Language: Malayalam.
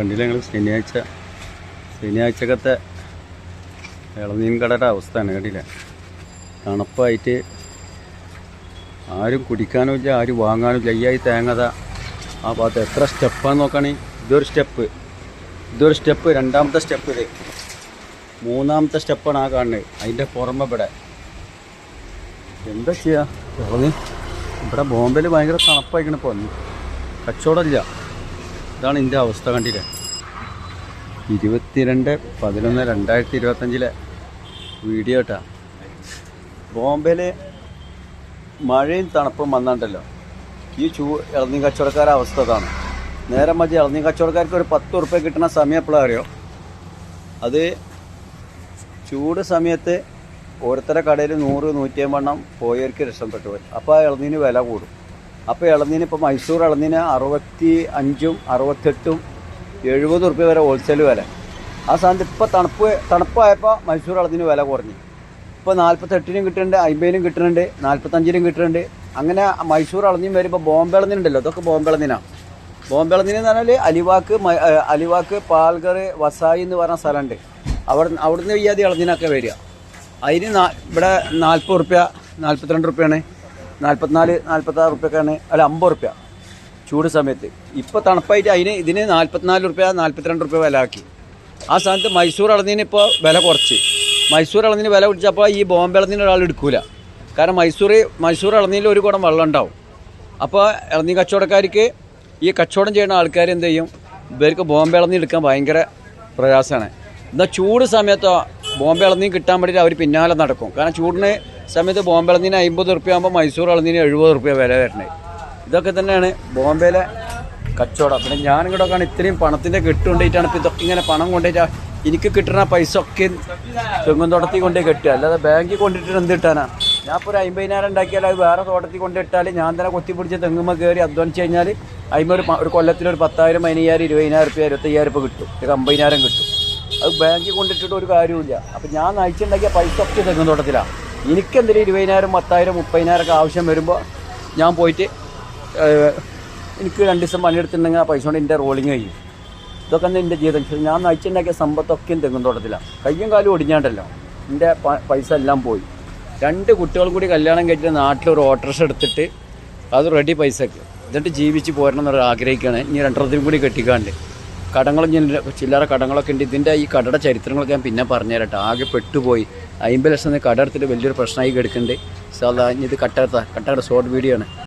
കണ്ടില്ല ഞങ്ങൾ ശനിയാഴ്ച ശനിയാഴ്ചക്കത്തെ ഇളനീൻ കടയുടെ അവസ്ഥയാണ് കണ്ടില്ല? തണുപ്പായിട്ട് ആരും കുടിക്കാനും ഇല്ല ആരും വാങ്ങാനും ഇല്ല. ഈ തേങ്ങത ആ ഭാഗത്ത് എത്ര സ്റ്റെപ്പാന്ന് നോക്കുകയാണെങ്കിൽ ഇതൊരു സ്റ്റെപ്പ്. ഇതൊരു സ്റ്റെപ്പ് രണ്ടാമത്തെ സ്റ്റെപ്പ് ഇത്. മൂന്നാമത്തെ സ്റ്റെപ്പാണ് ആ കാണുന്നത്. അതിന്റെ പുറമെ ഇവിടെ. എന്താ ചെയ്യുക ഇളനീ ഇവിടെ ബോംബെയിൽ ഭയങ്കര തണുപ്പായിരിക്കണം ഇപ്പോൾ കച്ചവടമില്ല ഇതാണ് എന്റെ അവസ്ഥ കണ്ടില്ലേ? ഇരുപത്തിരണ്ട് പതിനൊന്ന് രണ്ടായിരത്തി ഇരുപത്തഞ്ചിലെ വീഡിയോ കേട്ടാ. ബോംബെയിൽ മഴയും തണുപ്പും വന്നിട്ടല്ലോ ഈ ചൂ ഇളനീ കച്ചവടക്കാരുടെ അവസ്ഥ അതാണ്. നേരെ മതി ഇളനീ കച്ചവടക്കാർക്ക് ഒരു പത്ത് ഉറുപ്പ്യ കിട്ടുന്ന സമയം എപ്പോഴാണ് അറിയോ? അത് ചൂട് സമയത്ത് ഓരോരുത്തരുടെ കടയിൽ നൂറ് നൂറ്റി അമ്പണ്ണം പോയവർക്ക് രക്ഷപ്പെട്ടു പോയി. അപ്പോൾ ആ ഇളനീന് വില കൂടും. അപ്പോൾ ഇളനീന് ഇപ്പോൾ മൈസൂർ ഇളനീന് അറുപത്തി അഞ്ചും അറുപത്തെട്ടും എഴുപത് റുപ്യ വരെ ഹോൾസെയിൽ വില. ആ സാധനത്തിൽ ഇപ്പോൾ തണുപ്പ് തണുപ്പായപ്പോൾ മൈസൂർ ഇളനീന് വില കുറഞ്ഞു. ഇപ്പോൾ നാൽപ്പത്തെട്ടിനും കിട്ടുന്നുണ്ട് അമ്പതിനും കിട്ടുന്നുണ്ട് നാൽപ്പത്തഞ്ചിനും കിട്ടുന്നുണ്ട്. അങ്ങനെ മൈസൂർ ഇളനീൻ വരുമ്പോൾ ബോംബെ ഇളനീനുണ്ടല്ലോ അതൊക്കെ ബോംബെ ഇളനീനാണ് ബോംബെ ഇളനീൻ എന്ന് പറഞ്ഞാൽ അലിവാക്ക് അലിവാക്ക് പാൽഗർ വസായി എന്ന് പറഞ്ഞ സ്ഥലമുണ്ട്. അവിടെ അവിടുന്ന് വയ്യാതെ ഇളനീനൊക്കെ വരിക. അതിന് ഇവിടെ നാൽപ്പത് റുപ്യ നാൽപ്പത്തിരണ്ട് റുപ്യാണ് നാൽപ്പത്തിനാല് നാൽപ്പത്താറ് റുപ്യക്കാണ് അല്ല അമ്പത് റുപ്യ ചൂട് സമയത്ത്. ഇപ്പോൾ തണുപ്പായിട്ട് അതിന് ഇതിന് നാൽപ്പത്തിനാല് റുപ്യ നാൽപ്പത്തിരണ്ട് റുപ്യ വില ആക്കി ആ സ്ഥാനത്ത് മൈസൂർ ഇളനീന് ഇപ്പോൾ വില കുറച്ച്. മൈസൂർ ഇളനീന് വില പിടിച്ചപ്പോൾ ഈ ബോംബെ ഇളനീന് ഒരാൾ എടുക്കൂല. കാരണം മൈസൂർ മൈസൂർ ഇളനീനിൽ ഒരു കുടം വെള്ളം ഉണ്ടാവും. അപ്പോൾ ഇളനീ കച്ചവടക്കാർക്ക് ഈ കച്ചവടം ചെയ്യുന്ന ആൾക്കാർ എന്ത് ചെയ്യും? ഇവർക്ക് ബോംബെ ഇളനീ എടുക്കാൻ ഭയങ്കര പ്രയാസമാണ്. എന്നാൽ ചൂട് സമയത്തോ ബോംബെ ഇളനീ കിട്ടാൻ വേണ്ടിയിട്ട് അവർ പിന്നാലെ നടക്കും. കാരണം ചൂടിന് സമയത്ത് ബോംബെ ഇളനീന് അമ്പത് റുപ്യ ആകുമ്പോൾ മൈസൂർ ഇളനീന് എഴുപത് റുപ്യ വില വരുന്നത് ഇതൊക്കെ തന്നെയാണ് ബോംബെയിലെ കച്ചവടം. പിന്നെ ഞാൻ ഇങ്ങോട്ടൊക്കെയാണ് ഇത്രയും പണത്തിന്റെ കെട്ടുകൊണ്ടിട്ടാണ് ഇപ്പോൾ ഇതൊക്കെ ഇങ്ങനെ പണം കൊണ്ടിട്ട് എനിക്ക് കിട്ടുന്ന പൈസ ഒക്കെ തെങ്ങും തോട്ടത്തിൽ കൊണ്ടേ കെട്ടുക. അല്ലാതെ ബാങ്കിൽ കൊണ്ടിട്ട് എന്ത് കിട്ടാനാ? ഞാൻ ഇപ്പോൾ ഒരു അമ്പതിനായിരം ഉണ്ടാക്കിയാൽ അത് വേറെ തോട്ടത്തിൽ കൊണ്ടിട്ടാൽ ഞാൻ തന്നെ കൊത്തിപ്പിടിച്ച് തെങ്ങുമ്പോൾ കയറി അധ്വാനിച്ച് കഴിഞ്ഞാൽ അതിന് ഒരു ഒരു കൊല്ലത്തിൽ ഒരു പത്തായിരം പതിനയ്യായിരം ഇരുപതിനായിരം റുപ്യ ഇരുപത്തയ്യായിരം റുപ്യ കിട്ടും. ഒരു അമ്പതിനായിരം കിട്ടും. അത് ബാങ്കിൽ കൊണ്ടിട്ടിട്ട് ഒരു കാര്യമില്ല അപ്പം ഞാൻ നയിച്ചുണ്ടാക്കിയ പൈസ ഒക്കെ തെങ്ങും തോട്ടത്തിലാണ് എനിക്കെന്തെങ്കിലും ഇരുപതിനായിരം പത്തായിരം മുപ്പതിനായിരം ഒക്കെ ആവശ്യം വരുമ്പോൾ ഞാൻ പോയിട്ട് എനിക്ക് രണ്ട് ദിവസം പണിയെടുത്തിട്ടുണ്ടെങ്കിൽ ആ പൈസ കൊണ്ട് എന്റെ റോളിങ് കഴിയും. ഇതൊക്കെ തന്നെ എന്റെ ജീവിതം. ഞാൻ നയിച്ചുണ്ടാക്കിയ സമ്പത്തൊക്കെയും തെങ്ങും തോട്ടത്തിലാണ് കയ്യും കാലും ഒടിഞ്ഞാണ്ടല്ലോ. എന്റെ പൈസ എല്ലാം പോയി. രണ്ട് കുട്ടികളും കൂടി കല്യാണം കഴിച്ചിട്ട് നാട്ടിലൊരു ഓട്ടോറിക്ഷ എടുത്തിട്ട് അത് റെഡി പൈസക്ക്. എന്നിട്ട് ജീവിച്ച് പോരണം എന്നൊരു ആഗ്രഹിക്കുകയാണ് ഇനി രണ്ടരത്തിനും കൂടി കെട്ടിക്കാണ്ട്. കടങ്ങളും ഞാൻ ചില്ലറ കടങ്ങളൊക്കെ ഉണ്ട്. ഇതിന്റെ ഈ കടയുടെ ചരിത്രങ്ങളൊക്കെ ഞാൻ പിന്നെ പറഞ്ഞുതരട്ടെ. ആകെ പെട്ടുപോയി. അമ്പത് ലക്ഷം കട എടുത്തിട്ട് വലിയൊരു പ്രശ്നമായി കിടക്കുന്നുണ്ട്. സാധാ ഇത് കട്ട കട്ടയുടെ ഷോർട്ട് വീഡിയോ ആണ്.